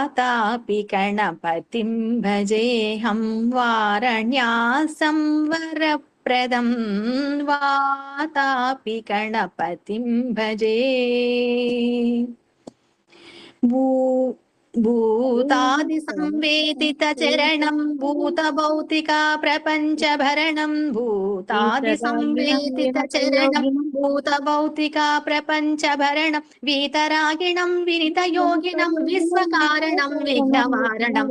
वातापि गणपतिं भजेऽहं वारण्यासं वरप्रदं वातापि गणपतिं भजे भू भूतादिसंवेदितचरणं भूतभौतिका प्रपञ्चभरणं भूतादिसंवेदितचरणं भूतभौतिका प्रपञ्चभरणं वीतरागिणं विनितयोगिनं विश्वकारणं विघ्नवारणं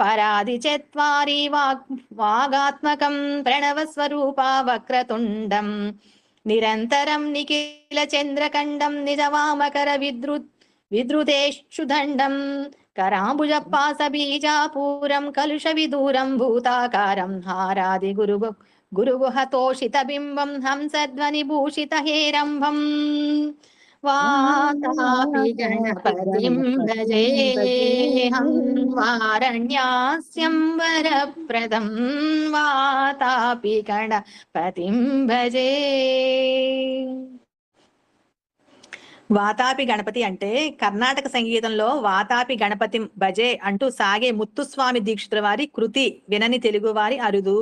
పరాది చత్వారి వాగ్ వాగాత్మకం ప్రణవస్వరూపా వక్రతుండం. నిరంతరం నిఖిల చంద్రఖండం నిజవామకర విద్రుత్ విద్రుతేష్ుదండం కరాంబుజపాస బీజాపూరం కలుష విదూరం భూతాకారం హారాది గురు గురుగుహతోషిత బింబం హంసధ్వని భూషిత హేరంభం. వాతాపి వారణ్యాస్యం వరప్రదం వాతాపి గణపతిం భజే వాతాపి గణపతి అంటే కర్ణాటక సంగీతంలో వాతాపి గణపతి భజే అంటూ సాగే ముత్తుస్వామి దీక్షితుల వారి కృతి వినని తెలుగు వారి అరుదు.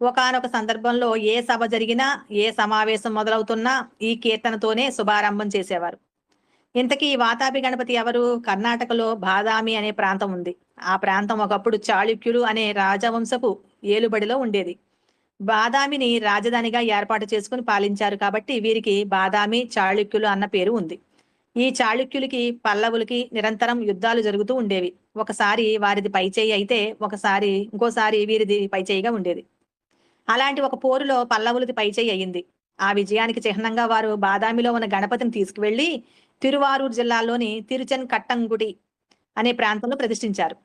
ఒకనొక సందర్భంలో ఏ సభ జరిగినా ఏ సమావేశం మొదలవుతున్నా ఈ కీర్తనతోనే శుభారంభం చేసేవారు. ఇంతకీ వాతాపి గణపతి ఎవరు? కర్ణాటకలో బాదామి అనే ప్రాంతం ఉంది. ఆ ప్రాంతం ఒకప్పుడు చాళుక్యులు అనే రాజవంశపు ఏలుబడిలో ఉండేది. బాదామిని రాజధానిగా ఏర్పాటు చేసుకుని పాలించారు కాబట్టి వీరికి బాదామి చాళుక్యులు అన్న పేరు ఉంది. ఈ చాళుక్యులకి పల్లవులకి నిరంతరం యుద్ధాలు జరుగుతూ ఉండేవి. ఒకసారి వారిది పైచేయి అయితే ఒకసారి ఇంకోసారి వీరిది పైచేయిగా ఉండేది. అలాంటి ఒక పోరులో పల్లవులది పైచేయి అయ్యింది ఆ విజయానికి చిహ్నంగా వారు బాదామిలో ఉన్న గణపతిని తీసుకువెళ్ళి తిరువారూరు జిల్లాలోని తిరుచన్ కట్టంగుడి అనే ప్రాంతంలో ప్రతిష్ఠించారు.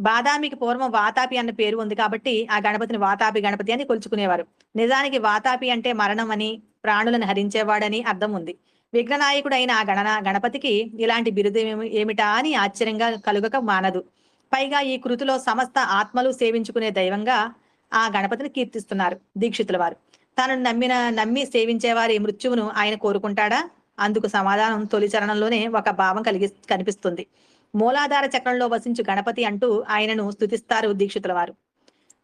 బాదామికి పూర్వం వాతాపి అన్న పేరు ఉంది కాబట్టి ఆ గణపతిని వాతాపి గణపతి అని కొలుచుకునేవారు. నిజానికి వాతాపి అంటే మరణం అని ప్రాణులను హరించేవాడని అర్థం ఉంది. విఘ్ననాయకుడైన ఆ గణన గణపతికి ఇలాంటి బిరుదు ఏమిటా అని ఆశ్చర్యంగా కలుగక మానదు. పైగా ఈ కృతిలో సమస్త ఆత్మలు సేవించుకునే దైవంగా ఆ గణపతిని కీర్తిస్తున్నారు దీక్షితుల వారు. తనను నమ్మిన నమ్మి సేవించే వారి మృత్యువును ఆయన కోరుకుంటాడా? అందుకు సమాధానం తొలి చరణంలోనే ఒక భావం కలిగి కనిపిస్తుంది. మూలాధార చక్రంలో వసించు గణపతి అంటూ ఆయనను స్తుతిస్తారు దీక్షితుల వారు.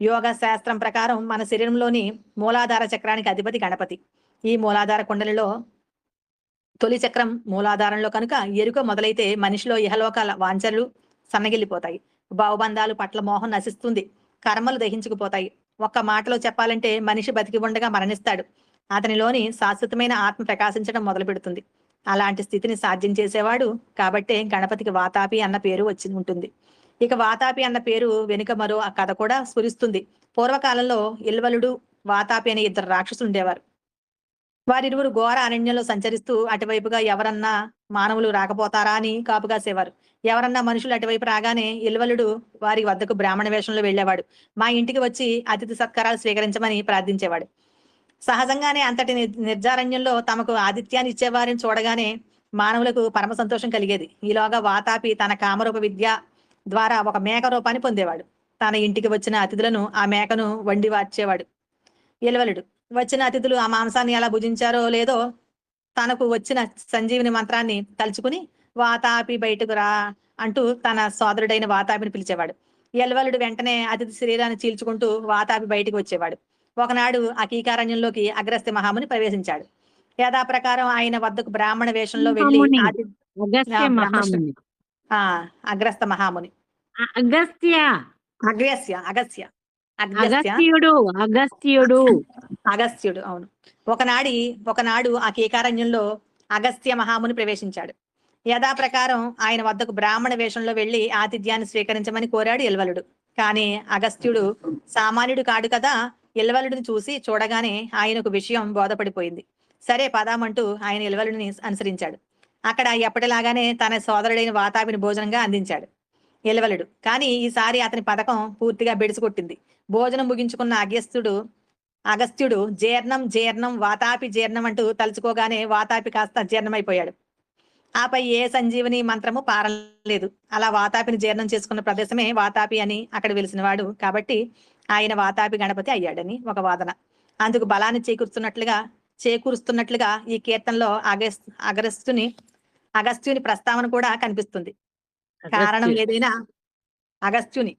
యోగ శాస్త్రం ప్రకారం మన శరీరంలోని మూలాధార చక్రానికి అధిపతి గణపతి. ఈ మూలాధార కుండలిలో తొలి చక్రం మూలాధారంలో కనుక ఎరుక మొదలైతే మనిషిలో ఇహలోకాల వాంఛలు సన్నగిల్లిపోతాయి. భావబంధాలు పట్ల మోహం నశిస్తుంది. కర్మలు దహించుకుపోతాయి. ఒక్క మాటలో చెప్పాలంటే మనిషి బతికి ఉండగా మరణిస్తాడు. అతనిలోని శాశ్వతమైన ఆత్మ ప్రకాశించడం మొదలు పెడుతుంది అలాంటి స్థితిని సాధ్యం చేసేవాడు కాబట్టే గణపతికి వాతాపి అన్న పేరు వచ్చి ఉంటుంది. ఇక వాతాపి అన్న పేరు వెనుక మరో ఆ కథ కూడా స్ఫురిస్తుంది. పూర్వకాలంలో ఇల్వలుడు వాతాపి అనే ఇద్దరు రాక్షసులు ఉండేవారు. వారిరువురు ఘోర అరణ్యంలో సంచరిస్తూ అటువైపుగా ఎవరన్నా మానవులు రాకపోతారా అని కాపుగాసేవారు ఎవరన్నా మనుషులు అటువైపు రాగానే ఇల్వలుడు వారి వద్దకు బ్రాహ్మణ వేషంలో వెళ్ళేవాడు. మా ఇంటికి వచ్చి అతిథి సత్కారాలు స్వీకరించమని ప్రార్థించేవాడు. సహజంగానే అంతటి నిర్జారణ్యంలో తమకు ఆతిథ్యాన్ని ఇచ్చేవారిని చూడగానే మానవులకు పరమ సంతోషం కలిగేది. ఈలోగా వాతాపి తన కామరూప విద్య ద్వారా ఒక మేక రూపాన్ని పొందేవాడు. తన ఇంటికి వచ్చిన అతిథులను ఆ మేకను వండి వార్చేవాడు. ఇలవలుడు వచ్చిన అతిథులు ఆ మాంసాన్ని ఎలా భుజించారో లేదో తనకు వచ్చిన సంజీవిని మంత్రాన్ని తలుచుకుని వాతాపి బయటకు రా అంటూ తన సోదరుడైన వాతాపిని పిలిచేవాడు. ఎల్వలుడు వెంటనే అతిథి శరీరాన్ని చీల్చుకుంటూ వాతాపి బయటికి వచ్చేవాడు. ఒకనాడు అకీకారణ్యంలోకి అగ్రస్తి మహాముని ప్రవేశించాడు. యథాప్రకారం ఆయన వద్దకు బ్రాహ్మణ వేషంలో ఆ అగ్రస్త మహాముని. అగస్త్య. అగ్రస్య అగస్య. అగస్త్య అగస్త్యుడు అగస్త్యుడు. అగస్త్యుడు అవును. ఒకనాడి ఒకనాడు ఆ కీకారణ్యంలో అగస్త్య మహాముని ప్రవేశించాడు. యథాప్రకారం ఆయన వద్దకు బ్రాహ్మణ వేషంలో వెళ్ళి ఆతిథ్యాన్ని స్వీకరించమని కోరాడు ఎల్వలుడు కానీ అగస్త్యుడు సామాన్యుడు కాడు కదా ఎల్వలుడిని చూసి చూడగానే ఆయనకు విషయం బోధపడిపోయింది. సరే పదామంటూ ఆయన ఎల్వలుడిని అనుసరించాడు. అక్కడ ఎప్పటిలాగానే తన సోదరుడైన వాతావిని భోజనంగా అందించాడు. ఎలవలడు కానీ ఈసారి అతని పథకం పూర్తిగా బెడిసికొట్టింది. భోజనం ముగించుకున్న అగస్త్యుడు అగస్త్యుడు జీర్ణం జీర్ణం వాతాపి జీర్ణం అంటూ తలుచుకోగానే వాతాపి కాస్త జీర్ణమైపోయాడు. ఆపై ఏ సంజీవని మంత్రము పారలేదు. అలా వాతాపిని జీర్ణం చేసుకున్న ప్రదేశమే వాతాపి అని అక్కడ వెలిసినవాడు. కాబట్టి ఆయన వాతాపి గణపతి అయ్యాడని ఒక వాదన. అందుకు బలాన్ని చేకూరుస్తున్నట్లుగా చేకూరుస్తున్నట్లుగా ఈ కీర్తనలో అగస్ అగస్త్యుని అగస్త్యుని ప్రస్తావన కూడా కనిపిస్తుంది. కారణం ఏదైనా అగస్త్యుని.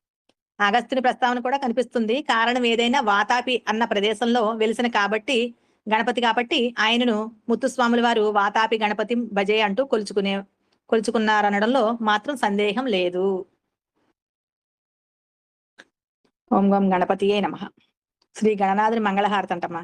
అగస్త్యుని ప్రస్తావన కూడా కనిపిస్తుంది. కారణం ఏదైనా వాతాపి అన్న ప్రదేశంలో వెలిసిన కాబట్టి గణపతి కాబట్టి ఆయనను ముత్తుస్వాముల వారు వాతాపి గణపతి భజే అంటూ కొలుచుకునే కొలుచుకున్నారనడంలో మాత్రం సందేహం లేదు. ఓం గం గణపతియే నమ. శ్రీ గణనాథుని మంగళహారతి అంటమ్మా.